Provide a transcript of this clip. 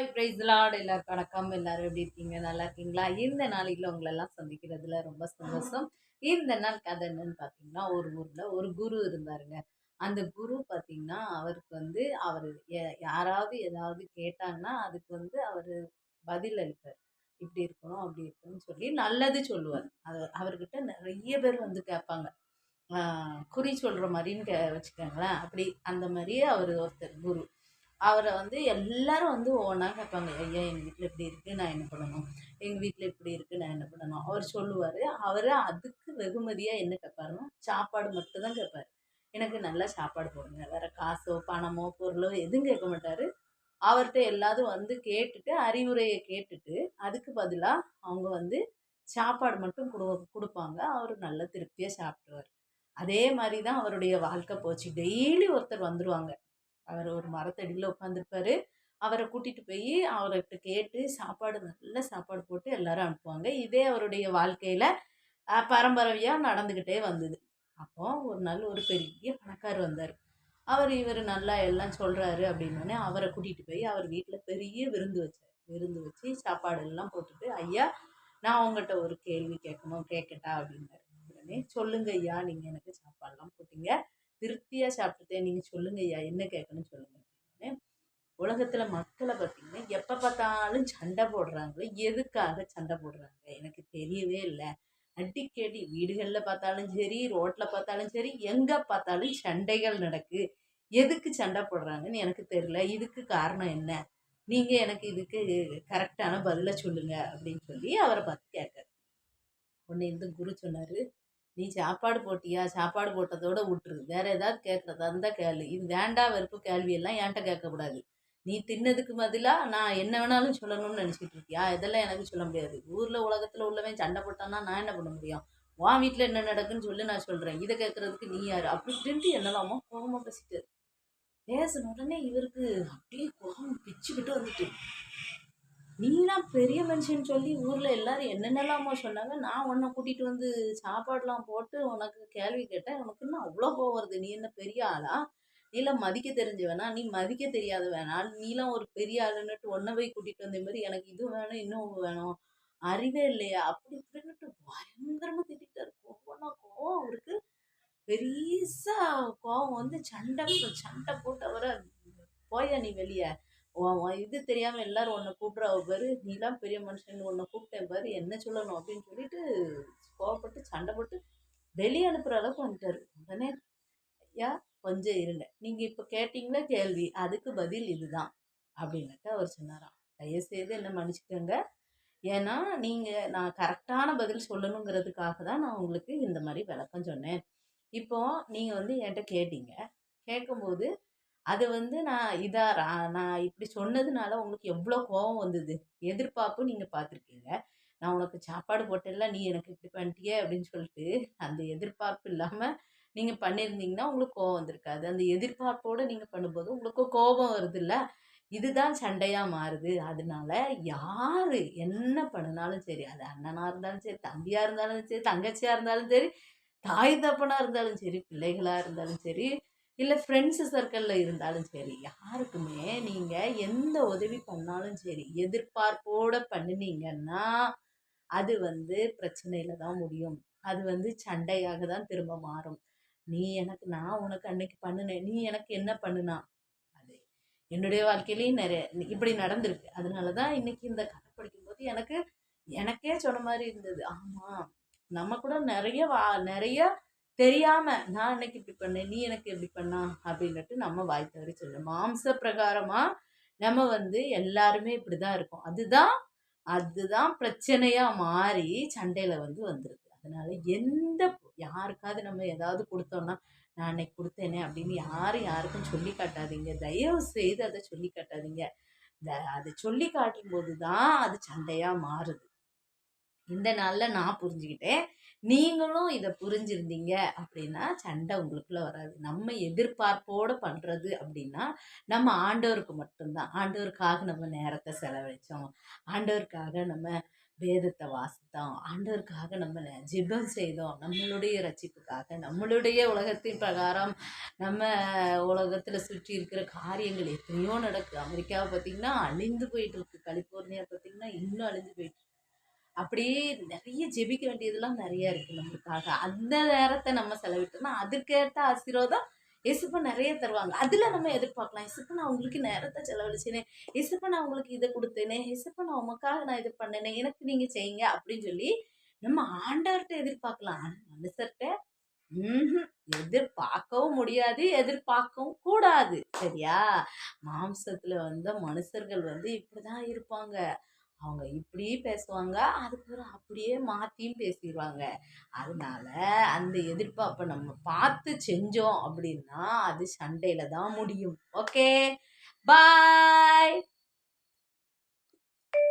Hi price Lord. எல்லாருக்கும் வணக்கம். எல்லாரும் எப்படி இருக்கீங்க? நல்லா இருக்கீங்களா? இந்த நாளையில் உங்களெல்லாம் சந்திக்கிறதுல ரொம்ப சந்தோஷம். இந்த நாள் கதை என்னன்னு பார்த்தீங்கன்னா ஒரு ஊரில் ஒரு குரு இருந்தாருங்க. அந்த குரு பார்த்தீங்கன்னா அவருக்கு வந்து அவர் யாராவது ஏதாவது கேட்டாங்கன்னா அதுக்கு வந்து அவர் பதில் அளிப்பார். இப்படி இருக்கணும் அப்படி இருக்கணும்னு சொல்லி நல்லது சொல்லுவார். அது அவர்கிட்ட நிறைய பேர் வந்து கேட்பாங்க. குறி சொல்கிற மாதிரின்னு கே வச்சுக்கோங்களேன். அப்படி அந்த மாதிரியே அவர் ஒருத்தர் குரு. அவரை வந்து எல்லாரும் வந்து ஒவ்வொன்றா கேட்பாங்க ஐயா எங்கள் வீட்டில் இப்படி இருக்குது நான் என்ன பண்ணணும்? எங்கள் வீட்டில் இப்படி இருக்குது நான் என்ன பண்ணணும்? அவர் சொல்லுவார். அவர் அதுக்கு வெகுமதியாக என்ன கேட்பாருன்னா சாப்பாடு மட்டும்தான் கேட்பாரு. எனக்கு நல்லா சாப்பாடு போடுங்க. வேறு காசோ பணமோ பொருளோ எதுவும் கேட்க மாட்டார். அவர்கிட்ட எல்லாரும் வந்து கேட்டுட்டு அறிவுரையை கேட்டுட்டு அதுக்கு பதிலாக அவங்க வந்து சாப்பாடு மட்டும் கொடு கொடுப்பாங்க. அவர் நல்ல திருப்தியாக சாப்பிடுவார். அதே மாதிரி தான் அவருடைய வாழ்க்கை போச்சு. டெய்லி ஒருத்தர் வந்துடுவாங்க அவர் ஒரு மரத்தடியில் உட்காந்துருப்பாரு அவரை கூட்டிகிட்டு போய் அவர்கிட்ட கேட்டு சாப்பாடு நல்ல சாப்பாடு போட்டு எல்லாரும் அனுப்புவாங்க. இதே அவருடைய வாழ்க்கையில் பரம்பரையாக நடந்துக்கிட்டே வந்தது. அப்போ ஒரு நாள் ஒரு பெரிய பணக்கார் வந்தார். அவர் இவர் நல்லா எல்லாம் சொல்கிறாரு அப்படின்னோடனே அவரை கூட்டிகிட்டு போய் அவர் வீட்டில் பெரிய விருந்து வச்சார். விருந்து வச்சு சாப்பாடு எல்லாம் போட்டுட்டு ஐயா நான் உங்கள்கிட்ட ஒரு கேள்வி கேட்கணும் கேட்கட்டா? அப்படின்னாரு. உடனே சொல்லுங்க ஐயா நீங்கள் எனக்கு சாப்பாடெல்லாம் போட்டீங்க. திருப்தியாக சாப்பிட்டுட்டேன் நீங்கள் சொல்லுங்க ஐயா என்ன கேட்கணும்னு சொல்லுங்க அப்படின்னு. உலகத்தில் மக்களை பார்த்தீங்கன்னா எப்போ பார்த்தாலும் சண்டை போடுறாங்க எதுக்காக சண்டை போடுறாங்க? எனக்கு தெரியவே இல்லை. அடிக்கடி வீடுகளில் பார்த்தாலும் சரி ரோட்டில் பார்த்தாலும் சரி எங்கே பார்த்தாலும் சண்டைகள் நடக்கு. எதுக்கு சண்டை போடுறாங்கன்னு எனக்கு தெரியல. இதுக்கு காரணம் என்ன? நீங்கள் எனக்கு இதுக்கு கரெக்டான பதிலை சொல்லுங்க அப்படின்னு சொல்லி அவரை பார்த்து கேட்காரு ஒன்று இந்த குரு சொன்னார் நீ சாப்பாடு போட்டியா? சாப்பாடு போட்டதோட விட்டுரு வேற ஏதாவது கேட்குறதா இருந்தால் கேளு. இது வேண்டா வெறுப்பு கேள்வியெல்லாம் என்கிட்ட கேட்கக்கூடாது நீ தின்னதுக்கு பதிலாக நான் என்ன வேணாலும் சொல்லணும்னு நினச்சிட்டு இருக்கியா? இதெல்லாம் எனக்கு சொல்ல முடியாது. ஊரில் உலகத்தில் உள்ளவன் சண்டை போட்டான்னா நான் என்ன பண்ண முடியும்? வா வீட்டில் என்ன நடக்குன்னு சொல்லி நான் சொல்கிறேன் இதை கேட்குறதுக்கு நீ யார்? அப்படி இப்படின்ட்டு என்னலாமோ கோபமாக பேசிட்டு. பேசின உடனே இவருக்கு அப்படியே கோபம் பிச்சுக்கிட்டு வந்துட்டு. நீலாம் பெரிய மனுஷன் சொல்லி ஊரில் எல்லாரும் என்னென்னலாமோ சொன்னாங்க? நான் உன்னை கூட்டிகிட்டு வந்து சாப்பாடெலாம் போட்டு உனக்கு கேள்வி கேட்டேன். உனக்கு இன்னும் அவ்வளோ கோவம் வருது. நீ என்ன பெரிய ஆளா? நீலாம் மதிக்க தெரிஞ்சவனா? நீ மதிக்க தெரியாத வேணாம் நீலாம் ஒரு பெரிய ஆளுன்னுட்டு ஒன்றை போய் கூட்டிகிட்டு வந்த மாதிரி எனக்கு இது வேணும் இன்னும் வேணும். அறிவே இல்லையா? அப்படி இப்படின்னுட்டு பயங்கரமாக திட்டாரு கோவம்னா கோவம் அவருக்கு. பெரிசா கோவம் வந்து சண்டை சண்டை போட்டு அவரை போயா நீ வெளியே? இது தெரியாமல் எல்லாரும் உன்னை கூப்பிட்றவ பாரு நீலாம் பெரிய மனுஷன் உன்னை கூப்பிட்டேன் பாரு என்ன சொல்லணும் அப்படின்னு சொல்லிட்டு கோவப்பட்டு சண்டை போட்டு வெளியே அனுப்புகிற அளவுக்கு வந்துட்டாரு. உடனே ஐயா கொஞ்சம் இருங்க. நீங்கள் இப்போ கேட்டிங்களா கேள்வி? அதுக்கு பதில் இதுதான் அப்படின்னுட்டு அவர் சொன்னாராம். தயவுசெய்து என்ன மன்னிச்சுக்கோங்க. ஏன்னா நீங்கள் நான் கரெக்டான பதில் சொல்லணுங்கிறதுக்காக தான் நான் உங்களுக்கு இந்த மாதிரி விளக்கம் சொன்னேன். இப்போ நீங்கள் வந்து என்கிட்ட கேட்டீங்க. கேட்கும்போது அது வந்து நான் இதாக நான் இப்படி சொன்னதுனால உங்களுக்கு எவ்வளோ கோபம் வந்தது? எதிர்பார்ப்பு நீங்கள் பார்த்துருக்கீங்க. நான் உனக்கு சாப்பாடு போட்டல நீ எனக்கு இப்படி பண்ணிட்டியே அப்படின்னு சொல்லிட்டு அந்த எதிர்பார்ப்பு இல்லாமல் நீங்கள் பண்ணியிருந்தீங்கன்னா உங்களுக்கு கோபம் வந்திருக்காது. அந்த எதிர்பார்ப்போடு நீங்கள் பண்ணும்போது உங்களுக்கு கோபம் வருதுல்ல? இதுதான் சண்டையாக மாறுது. அதனால யார் என்ன பண்ணினாலும் சரி அது அண்ணனாக இருந்தாலும் சரி தம்பியாக இருந்தாலும் சரி தங்கச்சியாக இருந்தாலும் சரி தாய் தப்பனாக இருந்தாலும் சரி பிள்ளைகளாக இருந்தாலும் சரி இல்லை ஃப்ரெண்ட்ஸு சர்க்கிளில் இருந்தாலும் சரி யாருக்குமே நீங்கள் எந்த உதவி பண்ணாலும் சரி எதிர்பார்ப்போடு பண்ணினீங்கன்னா அது வந்து பிரச்சனையில் தான் முடியும். அது வந்து சண்டையாக தான் திரும்ப மாறும். நீ எனக்கு நான் உனக்கு அன்னைக்கு பண்ணினேன் நீ எனக்கு என்ன பண்ணுனா? அது என்னுடைய வாழ்க்கையிலையும் நிறைய இப்படி நடந்திருக்கு. அதனால தான் இன்னைக்கு இந்த கதை படிக்கும்போது எனக்கு எனக்கே சொன்ன மாதிரி இருந்தது. ஆமாம் நம்ம கூட நிறைய வா நிறைய தெரியாம நான் அன்னைக்கு இப்படி பண்ணேன்? நீ எனக்கு எப்படி பண்ணா? அப்படின்னுட்டு நம்ம வாய் தவறி சொல்லணும் மாம்ச பிரகாரமா நம்ம வந்து எல்லாருமே இப்படிதான் இருக்கோம். அதுதான் அதுதான் பிரச்சனையா மாறி சண்டையில வந்து வந்துடுது அதனால எந்த யாருக்காவது நம்ம ஏதாவது கொடுத்தோம்னா நான் அன்னைக்கு கொடுத்தேனே அப்படின்னு யாரும் யாருக்கும் சொல்லி காட்டாதீங்க. தயவு செய்து அதை சொல்லி காட்டாதீங்க. அதை சொல்லி காட்டும் போது தான் அது சண்டையாக மாறுது. இந்த நாளில் நான் புரிஞ்சுக்கிட்டேன். நீங்களும் இதை புரிஞ்சிருந்தீங்க அப்படின்னா சண்டை உங்களுக்குள்ள வராது. நம்ம எதிர்பார்ப்போடு பண்ணுறது அப்படின்னா நம்ம ஆண்டவருக்கு மட்டும்தான். ஆண்டவருக்காக நம்ம நேரத்தை செலவழித்தோம் ஆண்டவருக்காக நம்ம வேதத்தை வாசித்தோம். ஆண்டவருக்காக நம்ம ஜிபம் செய்தோம். நம்மளுடைய ரட்சிப்புக்காக நம்மளுடைய உலகத்தின் பிரகாரம் நம்ம உலகத்தில் சுற்றி இருக்கிற காரியங்கள் எத்தனையோ நடக்குது. அமெரிக்காவை பார்த்திங்கன்னா அழிந்து போயிட்டு இருக்கு. கலிஃபோர்னியா பார்த்திங்கன்னா இன்னும் அழிந்து போயிட்டு அப்படியே நிறைய ஜெபிக்க வேண்டியதெல்லாம் நிறைய இருக்குது நம்மளுக்காக. அந்த நேரத்தை நம்ம செலவிட்டோம்னா அதுக்கேற்ற ஆசீர்வாதம் இயேசுப்பா நிறைய தருவாங்க. அதில் நம்ம எதிர்பார்க்கலாம். இயேசுப்பா நான் உங்களுக்கு நேரத்தை செலவழிச்சேனே. இசுப்பை நான் உங்களுக்கு இதை கொடுத்தேனே. இசுப்பை நான் உமக்காக நான் இது பண்ணேனே. எனக்கு நீங்கள் செய்யுங்க அப்படின்னு சொல்லி நம்ம ஆண்டவர்கிட்ட எதிர்பார்க்கலாம். ஆனால் மனுஷர்கிட்ட எதிர்பார்க்கவும் முடியாது எதிர்பார்க்கவும் கூடாது. சரியா? மாம்சத்துல வந்த மனுஷர்கள் வந்து இப்படிதான் இருப்பாங்க. அவங்க இப்படி பேசுவாங்க அதுக்கப்புறம் அப்படியே மாற்றியும் பேசிடுவாங்க அதனால அந்த எதிர்பார்ப்பை நம்ம பார்த்து செஞ்சோம் அப்படின்னா அது சண்டையில் தான் முடியும். ஓகே? பாய்!